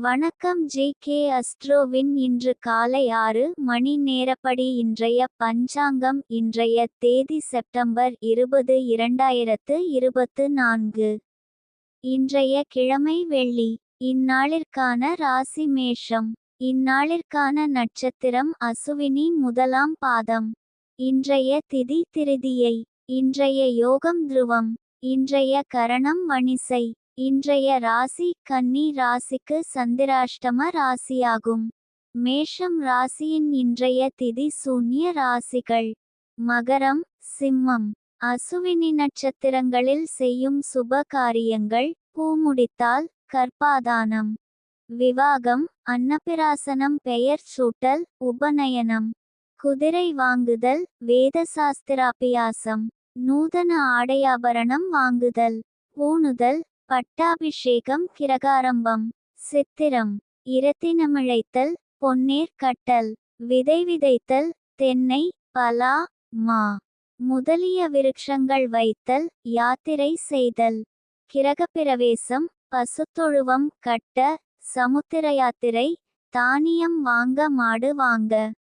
வணக்கம் J K அஸ்ட்ரோவின். இன்று காலை ஆறு மணி நேரப்படி இன்றைய பஞ்சாங்கம் இன்றைய தேதி செப்டம்பர் இருபது இரண்டாயிரத்து இருபத்து நான்கு. இன்றைய கிழமை வெள்ளி. இந்நாளிற்கான ராசி மேஷம். இந்நாளிற்கான நட்சத்திரம் அசுவினி முதலாம் பாதம். இன்றைய திதி திருதியை. இன்றைய யோகம் துருவம். இன்றைய கரணம் வணிசை. இன்றைய ராசி கன்னி ராசிக்கு சந்திராஷ்டம ராசியாகும். மேஷம் ராசியின் இன்றைய திதி சூன்ய ராசிகள். மகரம் சிம்மம். அசுவினி நட்சத்திரங்களில் செய்யும் சுப காரியங்கள் பூமுடித்தால் கற்பாதானம் விவாகம் அன்னபிராசனம் பெயர் சூட்டல் உபநயனம். குதிரை வாங்குதல் வேத சாஸ்திராபியாசம் நூதன ஆடையாபரணம் வாங்குதல். பூணுதல் பட்டாபிஷேகம் கிரகாரம்பம் சித்திரம் இரத்தினமிழைத்தல் பொன்னேர் கட்டல் விதை விதைத்தல் தென்னை பலா மா முதலிய விருட்சங்கள் வைத்தல் யாத்திரை செய்தல் கிரகப்பிரவேசம் பசுத்தொழுவம் கட்ட சமுத்திர யாத்திரை தானியம் வாங்க மாடு வாங்க.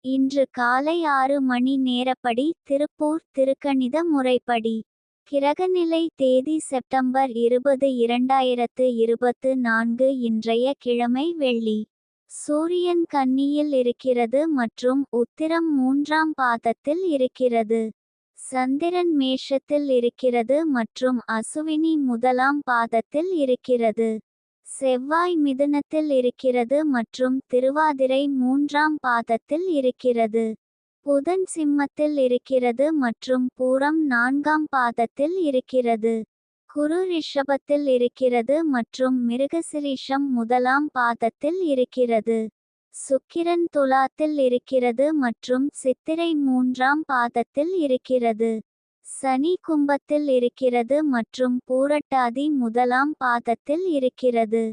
இன்று காலை ஆறு மணி நேரப்படி திருப்பூர் திருக்கணித முறைப்படி. கிரகநிலை தேதி செப்டம்பர் இருபது இரண்டாயிரத்து இருபத்து நான்கு இன்றைய கிழமை வெள்ளி. சூரியன் கன்னியில் இருக்கிறது மற்றும் உத்திரம் மூன்றாம் பாதத்தில் இருக்கிறது. சந்திரன் மேஷத்தில் இருக்கிறது மற்றும் அசுவினி முதலாம் பாதத்தில் இருக்கிறது. செவ்வாய் மிதுனத்தில் இருக்கிறது மற்றும் திருவாதிரை மூன்றாம் பாதத்தில் இருக்கிறது. புதன் சிம்மத்தில் இருக்கிறது மற்றும் பூரம் நான்காம் பாதத்தில் இருக்கிறது. குரு ரிஷபத்தில் இருக்கிறது மற்றும் மிருகசிரீஷம் முதலாம் பாதத்தில் இருக்கிறது. சுக்கிரன் துலாத்தில் இருக்கிறது மற்றும் சித்திரை மூன்றாம் பாதத்தில் இருக்கிறது. சனி கும்பத்தில் இருக்கிறது மற்றும் பூரட்டாதி முதலாம் பாதத்தில் இருக்கிறது.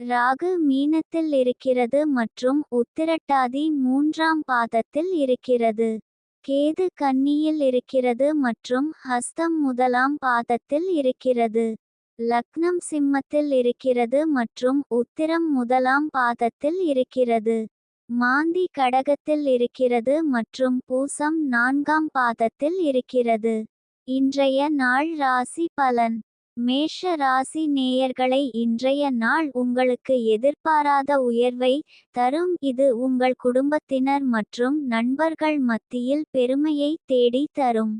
ராகு மீனத்தில் இருக்கிறது மற்றும் உத்திரட்டாதி மூன்றாம் பாதத்தில் இருக்கிறது. கேது கன்னியில் இருக்கிறது மற்றும் ஹஸ்தம் முதலாம் பாதத்தில் இருக்கிறது. லக்னம் சிம்மத்தில் இருக்கிறது மற்றும் உத்திரம் முதலாம் பாதத்தில் இருக்கிறது. மாந்தி கடகத்தில் இருக்கிறது மற்றும் பூசம் நான்காம் பாதத்தில் இருக்கிறது. இன்றைய நாள் ராசி பலன். மேஷ ராசி நேயர்களை இன்றைய நாள் உங்களுக்கு எதிர்பாராத உயர்வை தரும். இது உங்கள் குடும்பத்தினர் மற்றும் நண்பர்கள் மத்தியில் பெருமையை தேடி தரும்.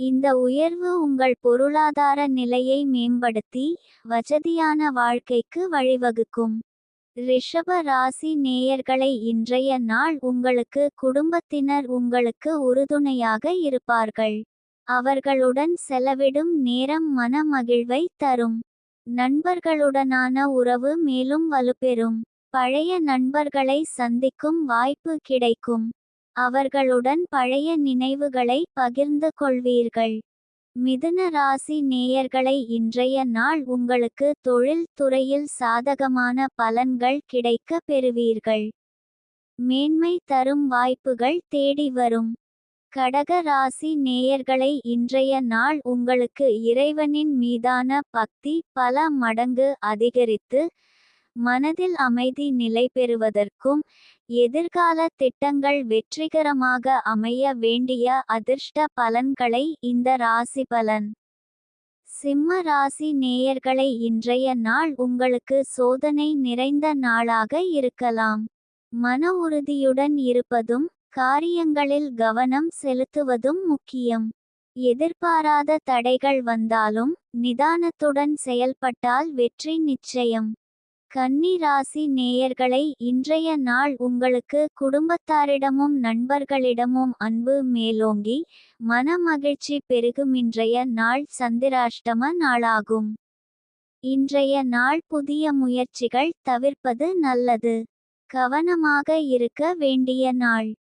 இந்த உயர்வு உங்கள் பொருளாதார நிலையை மேம்படுத்தி வசதியான வாழ்க்கைக்கு வழிவகுக்கும். ரிஷப ராசி நேயர்களை இன்றைய நாள் உங்களுக்கு குடும்பத்தினர் உங்களுக்கு உறுதுணையாக இருப்பார்கள். அவர்களுடன் செலவிடும் நேரம் மன மகிழ்வை தரும். நண்பர்களுடனான உறவு மேலும் வலுப்பெறும். பழைய நண்பர்களை சந்திக்கும் வாய்ப்பு கிடைக்கும். அவர்களுடன் பழைய நினைவுகளை பகிர்ந்து கொள்வீர்கள். மிதுன ராசி நேயர்களை இன்றைய நாள் உங்களுக்கு தொழில் துறையில் சாதகமான பலன்கள் கிடைக்க பெறுவீர்கள். மேன்மை தரும் வாய்ப்புகள் தேடி வரும். கடக ராசி நேயர்களை இன்றைய நாள் உங்களுக்கு இறைவனின் மீதான பக்தி பல மடங்கு அதிகரித்து மனதில் அமைதி நிலை பெறுவதற்கும் எதிர்கால திட்டங்கள் வெற்றிகரமாக அமைய வேண்டிய அதிர்ஷ்ட பலன்களை இந்த ராசி பலன். சிம்ம ராசி நேயர்களை இன்றைய நாள் உங்களுக்கு சோதனை நிறைந்த நாளாக இருக்கலாம். மன உறுதியுடன் இருப்பதும் காரியங்களில் கவனம் செலுத்துவதும் முக்கியம். எதிர்பாராத தடைகள் வந்தாலும் நிதானத்துடன் செயல்பட்டால் வெற்றி நிச்சயம். கன்னி ராசி நேயர்களை இன்றைய நாள் உங்களுக்கு குடும்பத்தாரிடமும் நண்பர்களிடமும் அன்பு மேலோங்கி மன மகிழ்ச்சி பெருகும் இன்றைய நாள் சந்திராஷ்டம நாளாகும். இன்றைய நாள் புதிய முயற்சிகள் தவிர்ப்பது நல்லது. கவனமாக இருக்க வேண்டிய நாள்.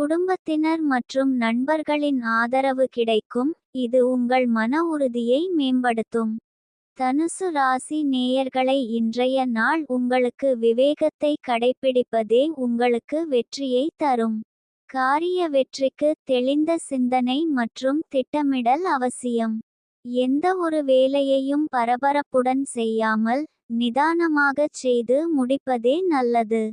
குடும்பத்தினர் மற்றும் நண்பர்களின் ஆதரவு கிடைக்கும். இது உங்கள் மன உறுதியை மேம்படுத்தும். தனுசு ராசி நேயர்களை இன்றைய நாள் உங்களுக்கு விவேகத்தை கடைப்பிடிப்பதே உங்களுக்கு வெற்றியை தரும். காரிய வெற்றிக்கு தெளிந்த சிந்தனை மற்றும் திட்டமிடல் அவசியம். எந்த ஒரு வேலையையும் பரபரப்புடன் செய்யாமல் நிதானமாகச் செய்து முடிப்பதே நல்லது.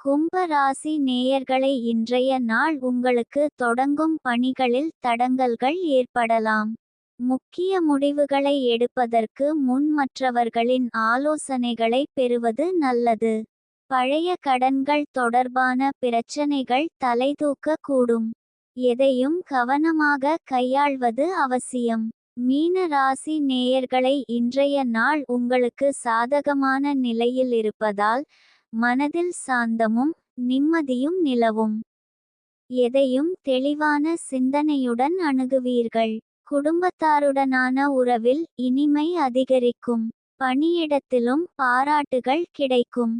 கும்பராசி நேயர்களை இன்றைய நாள் உங்களுக்கு தொடங்கும் பணிகளில் தடங்கல்கள் ஏற்படலாம். முக்கிய முடிவுகளை எடுப்பதற்கு முன் மற்றவர்களின் ஆலோசனைகளை பெறுவது நல்லது. பழைய கடன்கள் தொடர்பான பிரச்சனைகள் தலைதூக்க கூடும் எதையும் கவனமாக கையாள்வது அவசியம். மீன ராசி நேயர்களை இன்றைய நாள் உங்களுக்கு சாதகமான நிலையில் இருப்பதால் மனதில் சாந்தமும் நிம்மதியும் நிலவும். எதையும் தெளிவான சிந்தனையுடன் அணுகுவீர்கள். குடும்பத்தாருடனான உறவில் இனிமை அதிகரிக்கும். பணியிடத்திலும் பாராட்டுகள் கிடைக்கும்.